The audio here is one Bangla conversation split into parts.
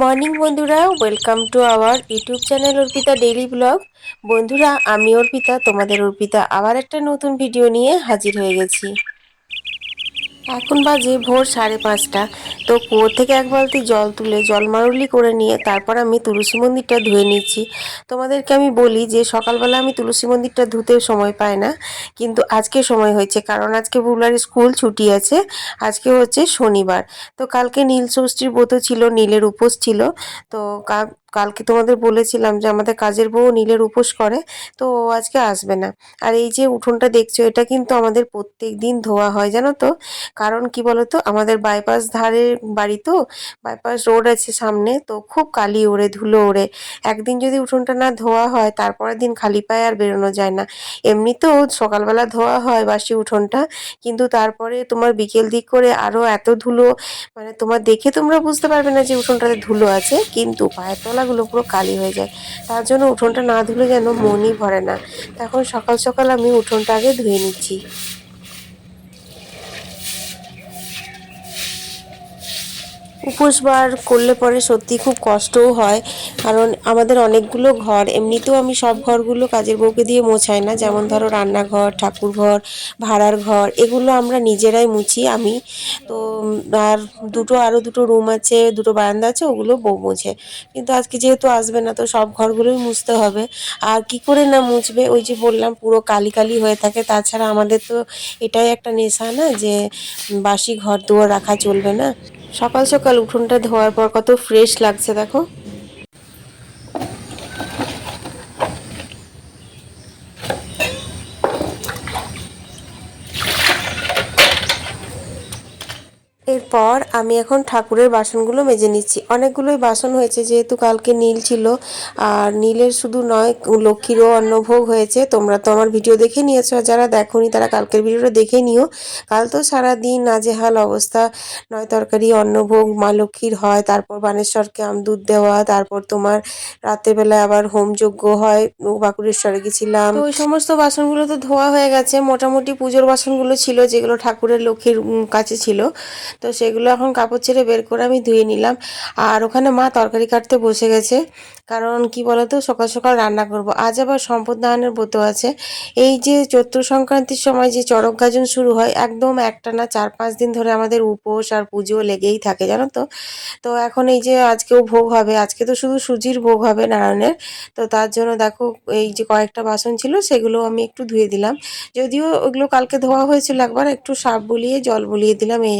মর্নিং বন্ধুরা, welcome to our YouTube channel Arpita daily blog. বন্ধুরা, আমি অর্পিতা, তোমাদের অর্পিতা আবার একটা নতুন ভিডিও নিয়ে হাজির হয়ে গেছি। এখন বাজে ভোর সাড়ে পাঁচটা। তো কুয়োর থেকে এক বালতি জল তুলে জল মারুলি করে নিয়ে তারপর আমি তুলসী মন্দিরটা ধুয়ে নিচ্ছি। তোমাদেরকে আমি বলি যে সকালবেলা আমি তুলসী মন্দিরটা ধুতে সময় পাই না, কিন্তু আজকে সময় হয়েছে, কারণ আজকে বুবলার স্কুল ছুটি আছে, আজকে হচ্ছে শনিবার। তো কালকে নীল ষষ্ঠীর ব্রত ছিল, নীলের উপোস ছিল, তো কালকে তোমাদের বলেছিলাম যে আমাদের কাজের বউ নীলের উপোস করে, তো ও আজকে আসবে না। আর এই যে উঠোনটা দেখছ, এটা কিন্তু আমাদের প্রত্যেক দিন ধোয়া হয়, জানো তো? কারণ কি বলতো? আমাদের বাইপাস ধারে বাড়ি তো বাইপাস রোড আছে সামনে, তো খুব কালি ওড়ে, ধুলো ওড়ে। একদিন যদি উঠোনটা না ধোয়া হয়, তারপরের দিন খালি পায়ে আর বেরোনো যায় না। এমনিতেও সকালবেলা ধোয়া হয় বাসি উঠোনটা, কিন্তু তারপরে তোমার বিকেল দিক করে আরও এত ধুলো মানে তোমার দেখে তোমরা বুঝতে পারবে না যে উঠোনটাতে ধুলো আছে, কিন্তু পায়ের তলাগুলো পুরো কালি হয়ে যায়। তার জন্য উঠোনটা না ধুলে যেন মনই ভরে না। তখন সকাল সকাল আমি উঠোনটা আগে ধুয়ে নিচ্ছি। উপোস বার করলে পরে সত্যি খুব কষ্টও হয়। কারণ আমাদের অনেকগুলো ঘর, এমনিতেও আমি সব ঘরগুলো কাজের বউকে দিয়ে মোছাই না। যেমন ধরো রান্নাঘর ঠাকুর ঘর ভাড়ার ঘর, এগুলো আমরা নিজেরাই মুছি আমি। তো, আর দুটো আরও দুটো রুম আছে, দুটো বারান্দা আছে, ওগুলো বউ মুছে। কিন্তু আজকে যেহেতু আসবে না, তো সব ঘরগুলোই মুছতে হবে। আর কি করে না মুছবে? ওই যে বললাম, পুরো কালি কালি হয়ে থাকে। তাছাড়া আমাদের তো এটাই একটা নেশা না, যে বাসি ঘর দুয়ার রাখা চলবে না। সকাল সকাল উঠোনটা ধোয়ার পর কত ফ্রেশ লাগছে দেখো। এরপর আমি এখন ঠাকুরের বাসনগুলো মেজে নিচ্ছি। অনেকগুলোই বাসন হয়েছে, যেহেতু কালকে নীল ছিল। আর নীলের শুধু নয়, লক্ষ্মীরও অন্নভোগ হয়েছে। তোমরা তো আমার ভিডিও দেখে নিয়েছো যারা দেখোনি তারা কালকের ভিডিওটা দেখে নিও। কাল তো সারাদিন নাজেহাল অবস্থা। নয় তরকারি, অন্নভোগ, মা লক্ষ্মীর হয়, তারপর বানেশ্বরকে আমদুধ দেওয়া, তারপর তোমার রাতেরবেলায় আবার হোমযজ্ঞ হয় বাঁকুড়েশ্বরে গেছিলাম। ওই সমস্ত বাসনগুলো তো ধোয়া হয়ে গেছে। মোটামুটি পুজোর বাসনগুলো ছিল, যেগুলো ঠাকুরের লক্ষ্মীর কাছে ছিল। তো সেগুলো এখন কাপড় ছেড়ে বের করে আমি ধুয়ে নিলাম। আর ওখানে মা তরকারি কাটতে বসে গেছে। কারণ কি বলতো? সকাল সকাল রান্না করব। আজ আবার সম্পদ দানের ব্রত আছে। এই যে চৈত্র সংক্রান্তির সময় যে চড়ক গাজন শুরু হয়, একদম একটা না চার পাঁচ দিন ধরে আমাদের উপোস আর পুজো লেগেই থাকে, জানো তো? তো এখন এই যে আজকেও ভোগ হবে। আজকে তো শুধু সুজির ভোগ হবে নারায়ণের। তো তার জন্য দেখো, এই যে কয়েকটা বাসন ছিল, সেগুলো আমি একটু ধুয়ে দিলাম। যদিও ওগুলো কালকে ধোয়া হয়েছিল, একবার একটু সাপ বলিয়ে জল বলিয়ে দিলাম এই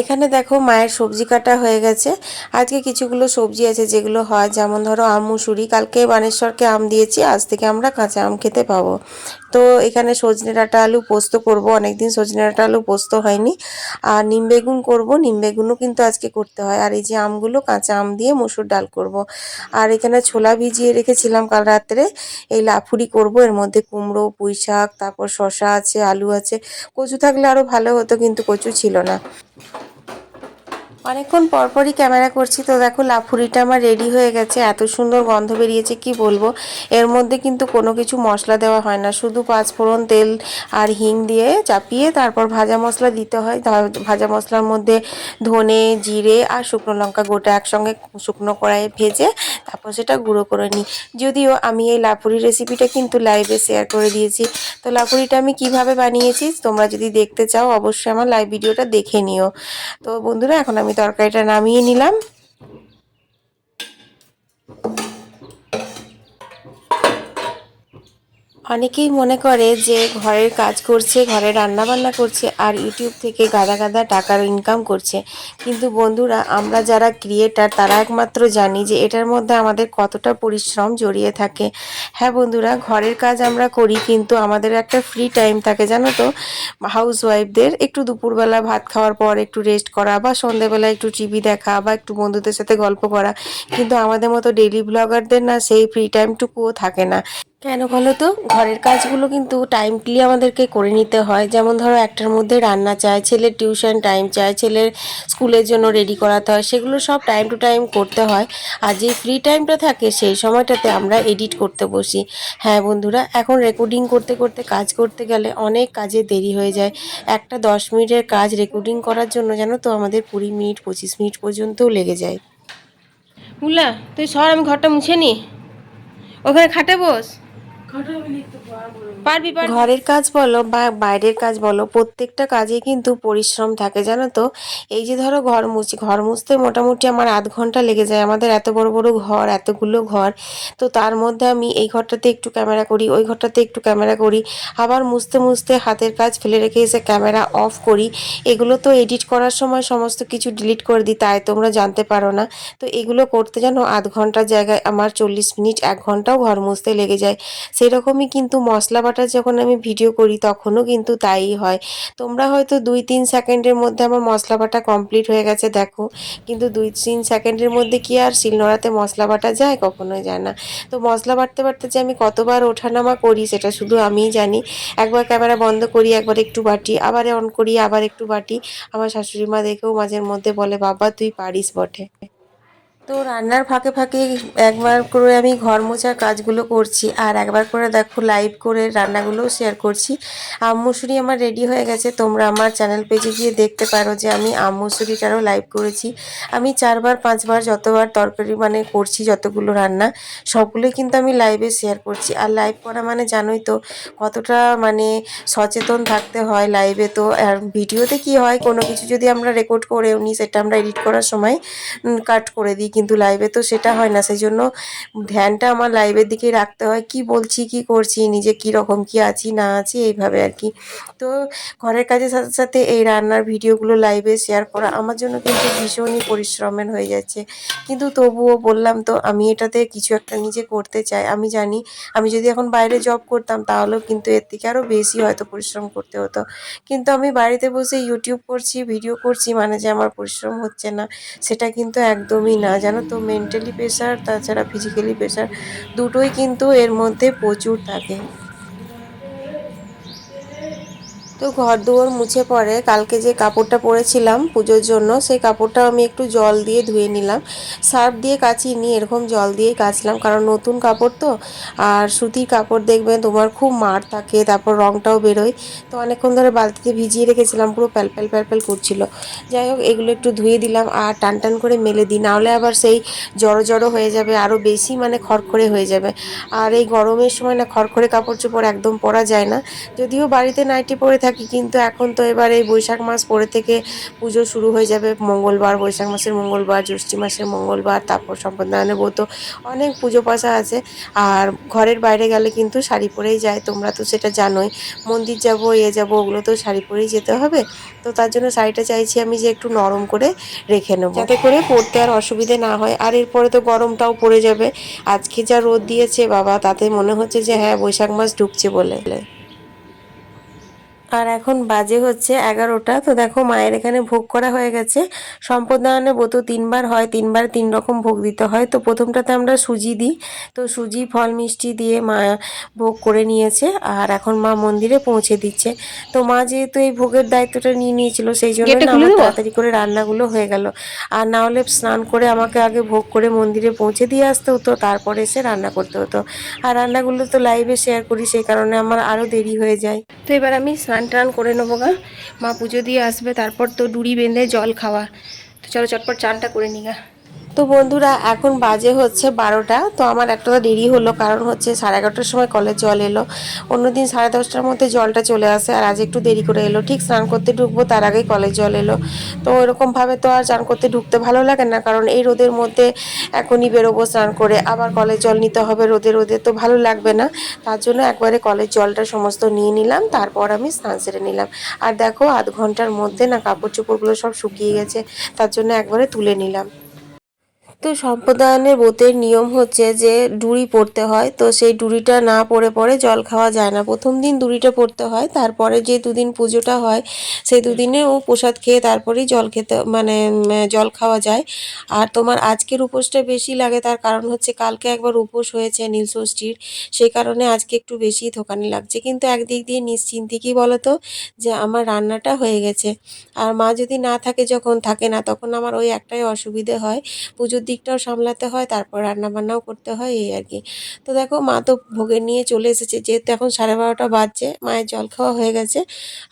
এখানে দেখো মায়ের সবজি কাটা হয়ে গেছে। আজকে কিছুগুলো সবজি আছে যেগুলো হয়, যেমন ধরো আম, মুসুরি। কালকে বানেশ্বরকে আম দিয়েছি, আজ থেকে আমরা কাঁচা আম খেতে পাবো। তো এখানে সজনে ডাঁটা আলু পোস্ত করব। অনেকদিন সজনে ডাঁটা আলু পোস্ত হয়নি। আর নিম বেগুন করব। নিম বেগুনও কিন্তু আজকে করতে হয়। আর এই যে আমগুলো, কাঁচা আম দিয়ে মসুর ডাল করব। আর এখানে ছোলা ভিজিয়ে রেখেছিলাম কাল রাত্রে। এই লাফুরি করব। এর মধ্যে কুমড়ো, পুঁই শাক, তারপর শশা আছে, আলু আছে। কচু থাকলে আরও ভালো হতো, কিন্তু কচু ছিল না। অনেকক্ষণ পরপরই ক্যামেরা করছি, তো দেখো লাফুরিটা আমার রেডি হয়ে গেছে। এত সুন্দর গন্ধ বেরিয়েছে, কি বলব? এর মধ্যে কিন্তু কোনো কিছু মশলা দেওয়া হয় না। শুধু পাঁচফোড়ন তেল আর হিং দিয়ে চাপিয়ে তারপর ভাজা মশলা দিতে হয়। ভাজা মশলার মধ্যে ধনে, জিরে আর শুকনো লঙ্কা গোটা একসঙ্গে শুকনো কড়াইয়ে ভেজে তারপর সেটা গুঁড়ো করে নিই। যদিও আমি এই লাফুরি রেসিপিটা কিন্তু লাইভে শেয়ার করে দিয়েছি। তো লাফুরিটা আমি কীভাবে বানিয়েছি, তোমরা যদি দেখতে চাও, অবশ্যই আমার লাইভ ভিডিওটা দেখে নিও। তো বন্ধুরা, এখন আমি তরকারিটা নামিয়ে নিলাম। অনেকেই মনে করে যে ঘরের কাজ করছে, ঘরে রান্না বান্না করছে আর ইউটিউব থেকে গাদা গাদা টাকার ইনকাম করছে। কিন্তু বন্ধুরা, আমরা যারা ক্রিয়েটার তারা একমাত্র জানি যে এটার মধ্যে আমাদের কতটা পরিশ্রম জড়িয়ে থাকে। হ্যাঁ বন্ধুরা, ঘরের কাজ আমরা করি, কিন্তু আমাদের একটা ফ্রি টাইম থাকে, জানো তো? হাউস ওয়াইফদের একটু দুপুরবেলা ভাত খাওয়ার পর একটু রেস্ট করা বা সন্ধেবেলা একটু টিভি দেখা বা একটু বন্ধুদের সাথে গল্প করা। কিন্তু আমাদের মতো ডেলি ব্লগারদের না সেই ফ্রি টাইমটুকুও থাকে না। কেন বলো তো? ঘরের কাজগুলো কিন্তু টাইমলি আমাদেরকে করে নিতে হয়। যেমন ধরো, একটার মধ্যে রান্না চায়, ছেলের টিউশন টাইম চায়, ছেলের স্কুলের জন্য রেডি করাতে হয়, সেগুলো সব টাইম টু টাইম করতে হয়। আর যে ফ্রি টাইমটা থাকে, সেই সময়টাতে আমরা এডিট করতে বসি। হ্যাঁ বন্ধুরা, এখন রেকর্ডিং করতে করতে, কাজ করতে গেলে অনেক কাজে দেরি হয়ে যায়। একটা দশ মিনিটের কাজ রেকর্ডিং করার জন্য জানো তো, আমাদের কুড়ি মিনিট, পঁচিশ মিনিট পর্যন্তও লেগে যায়। হুলা তুই সর, আমি ঘরটা মুছে নি। ওখানে খাটে বস। ঘরের কাজ বলো বা বাইরের কাজ বলো প্রত্যেকটা কাজে কিন্তু পরিশ্রম থাকে জানো তো? এই যে ধরো ঘর মুছি ঘর মুছতে মোটামুটি আমার আধ ঘণ্টা লেগে যায়। আমাদের এত বড় বড় ঘর এতগুলো ঘর তো তার মধ্যে আমি এই ঘরটাতে একটু ক্যামেরা করি ওই ঘরটাতে একটু ক্যামেরা করি। আবার মুছতে মুছতে হাতের কাজ ফেলে রেখে এসে ক্যামেরা অফ করি। এগুলো তো এডিট করার সময় সমস্ত কিছু ডিলিট করে দিই তাই তোমরা জানতে পারো না। তো এগুলো করতে জানো আধ ঘণ্টার জায়গায় আমার চল্লিশ মিনিট এক ঘন্টাও ঘর মুছতে লেগে যায়। সেরকমই কিন্তু মশলা বাটার যখন আমি ভিডিও করি, তখনও কিন্তু তাই হয়। তোমরা হয়তো দুই তিন সেকেন্ডের মধ্যে আমার মশলা বাটা কমপ্লিট হয়ে গেছে, দেখো। কিন্তু দুই তিন সেকেন্ডের মধ্যে কি আর শিলনোড়াতে মশলা বাটা যায়? কখনোই যায় না। তো মশলা বাটতে বাটতে যে আমি কতবার ওঠানামা করি, সেটা শুধু আমিই জানি। একবার ক্যামেরা বন্ধ করি, একবার একটু বাটি, আবার অন করি, আবার একটু বাটি। আমার শাশুড়ি মা দেখেও মাঝের মধ্যে বলে, বাবা, তুই পারিস বটে। তো রান্নার ফাঁকে ফাঁকে একবার করে আমি ঘর মোছার কাজগুলো করছি আর একবার করে দেখো লাইভ করে রান্নাগুলোও শেয়ার করছি। আম মুসুরি আমার রেডি হয়ে গেছে, তোমরা আমার চ্যানেল পেজে গিয়ে দেখতে পারো যে আমি আম মুসুরিটারও লাইভ করেছি। আমি চারবার, পাঁচবার যতবার তরকারি মানে করছি যতগুলো রান্না, সবগুলোই কিন্তু আমি লাইভে শেয়ার করছি। আর লাইভ করা মানে জানোই তো, কতটা মানে সচেতন থাকতে হয় লাইভে তো। আর ভিডিওতে কি হয়, কোনো কিছু যদি আমরা রেকর্ড করেও নিই সেটা আমরা এডিট করার সময় কাট করে দিই। কিন্তু লাইভে তো সেটা হয় না। সেই জন্য ধ্যানটা আমার লাইভের দিকে রাখতে হয়। কি বলছি, কি করছি, নিজে কি রকম, কি আছি, না আছি, এইভাবে আর কি। তো ঘরের কাজের সাথে সাথে এই রান্নার ভিডিওগুলো লাইভে শেয়ার করা আমার জন্য কিন্তু ভীষণই পরিশ্রমের হয়ে যাচ্ছে। কিন্তু তবুও বললাম তো, আমি এটাতে কিছু একটা নিজে করতে চাই। আমি জানি, আমি যদি এখন বাইরে জব করতাম, তাহলেও কিন্তু এর থেকে আরও বেশি হয়তো পরিশ্রম করতে হতো। কিন্তু আমি বাড়িতে বসে ইউটিউব করছি ভিডিও করছি মানে যে আমার পরিশ্রম হচ্ছে না, সেটা কিন্তু একদমই না। জানো তো মেন্টালি প্রেশার তাছাড়া ফিজিক্যালি প্রেশার দুটোই কিন্তু এর মধ্যে প্রচুর থাকে। তো ঘর দুয়ার মুছে পরে কালকে যে কাপড়টা পরেছিলাম পুজোর জন্য, সেই কাপড়টা আমি একটু জল দিয়ে ধুয়ে নিলাম। সার্ফ দিয়ে কাচিয়ে নিয়ে এরকম জল দিয়েই কাচলাম, কারণ নতুন কাপড় তো। আর সুতির কাপড় দেখবেন তোমার খুব মার থাকে, তারপর রঙটাও বেরোয়। তো অনেকক্ষণ ধরে বালতিতে ভিজিয়ে রেখেছিলাম, পুরো প্যালপ্যাল প্যালপ্যাল করছিল। যাই হোক, এগুলো একটু ধুয়ে দিলাম আর টান টান করে মেলে দিই, নাহলে আবার সেই জড়ো জড়ো হয়ে যাবে আরও বেশি মানে খড়খড়ে হয়ে যাবে। আর এই গরমের সময় না, খড়খড়ে কাপড় চোপড় একদম পরা যায় না। যদিও বাড়িতে নাইটি পরে থাকি কিন্তু এখন তো এবার এই বৈশাখ মাস পরে থেকে পুজো শুরু হয়ে যাবে। মঙ্গলবার, বৈশাখ মাসের মঙ্গলবার, জ্যৈষ্ঠী মাসের মঙ্গলবার, তারপর সম্প্রদায়নের ব্রত অনেক পুজো পাশা আছে। আর ঘরের বাইরে গেলে কিন্তু শাড়ি পরেই যায়, তোমরা তো সেটা জানোই। মন্দির যাব, এ যাব, ওগুলো তো শাড়ি পরেই যেতে হবে। তো তার জন্য শাড়িটা চাইছি আমি যে একটু নরম করে রেখে নেব। যাতে করে পরতে আর অসুবিধে না হয়। আর এরপরে তো গরমটাও পড়ে যাবে। আজকে যা রোদ দিয়েছে বাবা, তাতে মনে হচ্ছে যে হ্যাঁ বৈশাখ মাস ঢুকছে বলে। আর এখন বাজে হচ্ছে এগারোটা। তো দেখো মায়ের এখানে ভোগ করা হয়ে গেছে। সম্প্রদায়নে ব্রত তিনবার হয় তিনবার তিন রকম ভোগ দিতে হয়। তো প্রথমটাতে আমরা সুজি দিই। তো সুজি ফল মিষ্টি দিয়ে মা ভোগ করে নিয়েছে আর এখন মা মন্দিরে পৌঁছে দিচ্ছে। তো মা যেহেতু এই ভোগের দায়িত্বটা নিয়ে নিয়েছিল সেই জন্য আমার তাড়াতাড়ি করে রান্নাগুলো হয়ে গেল। আর না হলে স্নান করে আমাকে আগে ভোগ করে মন্দিরে পৌঁছে দিয়ে আসতে হতো তারপরে এসে রান্না করতে হতো। আর রান্নাগুলো তো লাইভে শেয়ার করি সেই কারণে আমার আরও দেরি হয়ে যায়। তো এবার আমি স্নান টান করে নেব গা। মা পুজো দিয়ে আসবে, তারপর তো ডুরি বেঁধে জল খাওয়া। তো চলো চটপট চানটা করে নি গা। তো বন্ধুরা, এখন বাজে হচ্ছে বারোটা, তো আমার একটা দেরি হলো, কারণ হচ্ছে সাড়ে এগারোটার সময় কলের জল এলো। অন্যদিন সাড়ে দশটার মধ্যে জলটা চলে আসে, আর আজ একটু দেরি করে এলো। ঠিক স্নান করতে ঢুকবো, তার আগেই কলের জল এলো। তো এরকমভাবে তো আর স্নান করতে ঢুকতে ভালো লাগে না, কারণ এই রোদের মধ্যে এখনই বেরোবো স্নান করে। আবার কলের জল নিতে হবে রোদে রোদে তো ভালো লাগবে না। তার জন্য একবারে কলের জলটা সমস্ত নিয়ে নিলাম, তারপর আমি স্নান সেরে নিলাম। আর দেখো, আধ ঘণ্টার মধ্যে না কাপড় চোপড়গুলো সব শুকিয়ে গেছে, তার জন্য একবারে তুলে নিলাম। তো সম্প্রদায়নের ব্রতের নিয়ম হচ্ছে যে ডুরি পড়তে হয়। তো সেই ডুরিটা না পড়ে পরে জল খাওয়া যায় না। প্রথম দিন ডুরিটা পড়তে হয়, তারপরে যে দুদিন পুজোটা হয়, সেই দুদিনে ও প্রসাদ খেয়ে তারপরেই জল খেতে মানে জল খাওয়া যায়। আর তোমার আজকের উপোসটা বেশি লাগে, তার কারণ হচ্ছে কালকে একবার উপোস হয়েছে নীলষষ্ঠীর সেই কারণে আজকে একটু বেশি থোকানি লাগছে। কিন্তু একদিক দিয়ে নিশ্চিন্তে কি বলতো? যে আমার রান্নাটা হয়ে গেছে। আর মা যদি না থাকে, যখন থাকে না, তখন আমার ওই একটাই অসুবিধে হয়। পুজোর দিকটাও সামলাতে হয়, তারপর রান্নাবান্নাও করতে হয়, এই আর কি। তো দেখো, মা তো ভোগের নিয়ে চলে এসেছে, যেহেতু এখন সাড়ে বারোটা বাজছে, মায়ের জল খাওয়া হয়ে গেছে।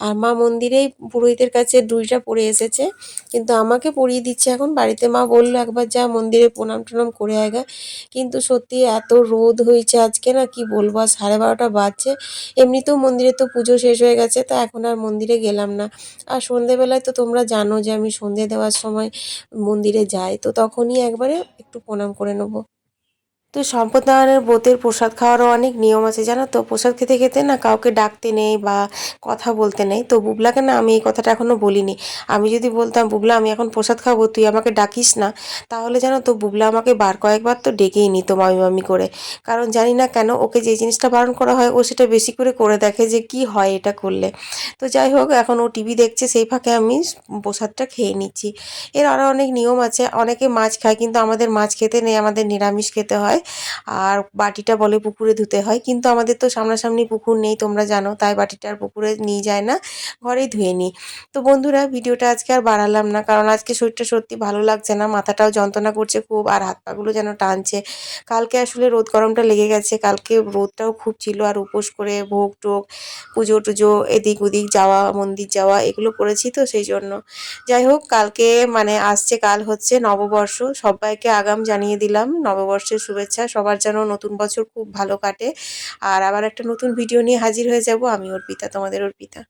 আর মা মন্দিরেই পুরোহিতের কাছে ডুইটা পড়ে এসেছে, কিন্তু আমাকে পরিয়ে দিচ্ছে এখন। বাড়িতে মা বলল, একবার যা মন্দিরে প্রণাম টনাম করে আয়গা কিন্তু সত্যি এত রোদ হয়েছে আজকে না, কি বলব, আর সাড়ে বারোটা বাজছে। এমনিতেও মন্দিরে তো পুজো শেষ হয়ে গেছে, তো এখন আর মন্দিরে গেলাম না। আর সন্ধেবেলায় তো তোমরা জানো যে আমি সন্ধে দেওয়ার সময় মন্দিরে যাই, তো তখনই একবারে একটু প্রণাম করে নেব। তো সম্প্রদায়ের ব্রতের প্রসাদ খাওয়ারও অনেক নিয়ম আছে, জানো তো? প্রসাদ খেতে খেতে না কাউকে ডাকতে নেই বা কথা বলতে নেই। তো বুবলাকে না আমি এই কথাটা এখনও বলিনি। আমি যদি বলতাম, বুবলা, আমি এখন প্রসাদ খাব, তুই আমাকে ডাকিস না? তাহলে জানো তো, বুবলা আমাকে বার কয়েকবার তো ডেকেই নিত মামি মামি করে। কারণ জানি না কেন ওকে যে জিনিসটা বারণ করা হয়, ও সেটা বেশি করে করে দেখে যে কি হয় এটা করলে। তো যাই হোক, এখন ও টিভি দেখছে, সেই ফাঁকে আমি প্রসাদটা খেয়ে নিচ্ছি। এর আরও অনেক নিয়ম আছে। অনেকে মাছ খায়, কিন্তু আমাদের মাছ খেতে নেই, আমাদের নিরামিষ খেতে হয়। আর বাটিটা বলে পুকুরে ধুতে হয়। কিন্তু আমাদের তো সামনাসামনি পুকুর নেই, তোমরা জানো, তাই বাটিটা আর পুকুরে নিয়ে যায় না, ঘরেই ধুয়ে নিই। তো বন্ধুরা, ভিডিওটা আজকে আর বাড়ালাম না, কারণ আজকে শরীরটা সত্যি ভালো লাগছে না, মাথাটাও যন্ত্রণা করছে খুব, আর হাত পাগুলো যেন টানছে। কালকে আসলে রোদ গরমটা লেগে গেছে, কালকে রোদটাও খুব ছিল, আর উপোস করে ভোগ টোগ পুজো টুজো এদিক ওদিক যাওয়া, মন্দির যাওয়া, এগুলো করেছি তো সেই জন্য। যাই হোক, কালকে মানে আসছে, কাল হচ্ছে নববর্ষ, সবাইকে আগাম জানিয়ে দিলাম, নববর্ষের শুভেচ্ছা, সবার যেন নতুন বছর খুব ভালো কাটে। আর আবার একটা নতুন ভিডিও নিয়ে হাজির হয়ে যাব। আমি অর্পিতা, তোমাদের অর্পিতা।